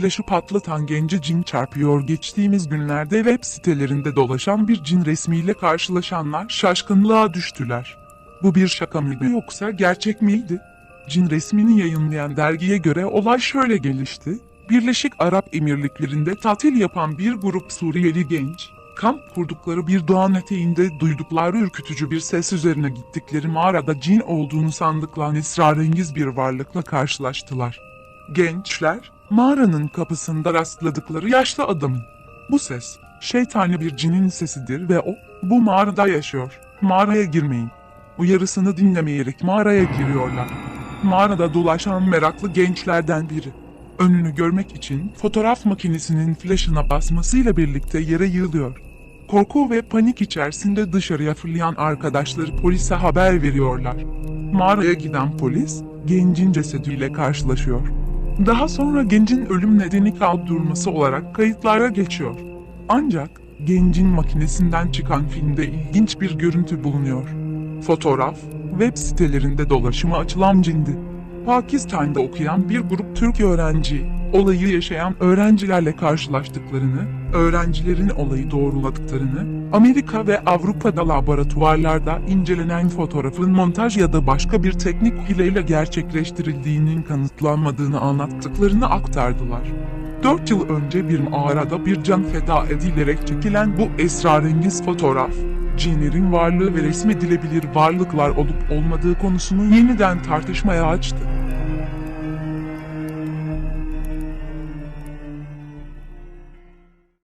flaşı patlatan genci cin çarpıyor. Geçtiğimiz günlerde web sitelerinde dolaşan bir cin resmiyle karşılaşanlar şaşkınlığa düştüler. Bu bir şaka mıydı yoksa gerçek miydi? Cin resmini yayınlayan dergiye göre olay şöyle gelişti. Birleşik Arap Emirlikleri'nde tatil yapan bir grup Suriyeli genç, kamp kurdukları bir doğanın eteğinde duydukları ürkütücü bir ses üzerine gittikleri mağarada cin olduğunu sandıkları esrarengiz bir varlıkla karşılaştılar. Gençler, mağaranın kapısında rastladıkları yaşlı adamın. Bu ses, şeytani bir cinin sesidir ve o, bu mağarada yaşıyor. Mağaraya girmeyin. Uyarısını dinlemeyerek mağaraya giriyorlar. Mağarada dolaşan meraklı gençlerden biri. Önünü görmek için fotoğraf makinesinin flaşına basmasıyla birlikte yere yığılıyor. Korku ve panik içerisinde dışarıya fırlayan arkadaşları polise haber veriyorlar. Mağaraya giden polis, gencin cesediyle karşılaşıyor. Daha sonra gencin ölüm nedeni kalp durması olarak kayıtlara geçiyor. Ancak gencin makinesinden çıkan filmde ilginç bir görüntü bulunuyor. Fotoğraf, web sitelerinde dolaşıma açılan cindi. Pakistan'da okuyan bir grup Türk öğrenci, olayı yaşayan öğrencilerle karşılaştıklarını, öğrencilerin olayı doğruladıklarını, Amerika ve Avrupa'da laboratuvarlarda incelenen fotoğrafın montaj ya da başka bir teknik hileyle gerçekleştirildiğinin kanıtlanmadığını anlattıklarını aktardılar. 4 yıl önce bir mağarada bir can feda edilerek çekilen bu esrarengiz fotoğraf, cinlerin varlığı ve resmedilebilir varlıklar olup olmadığı konusunu yeniden tartışmaya açtı.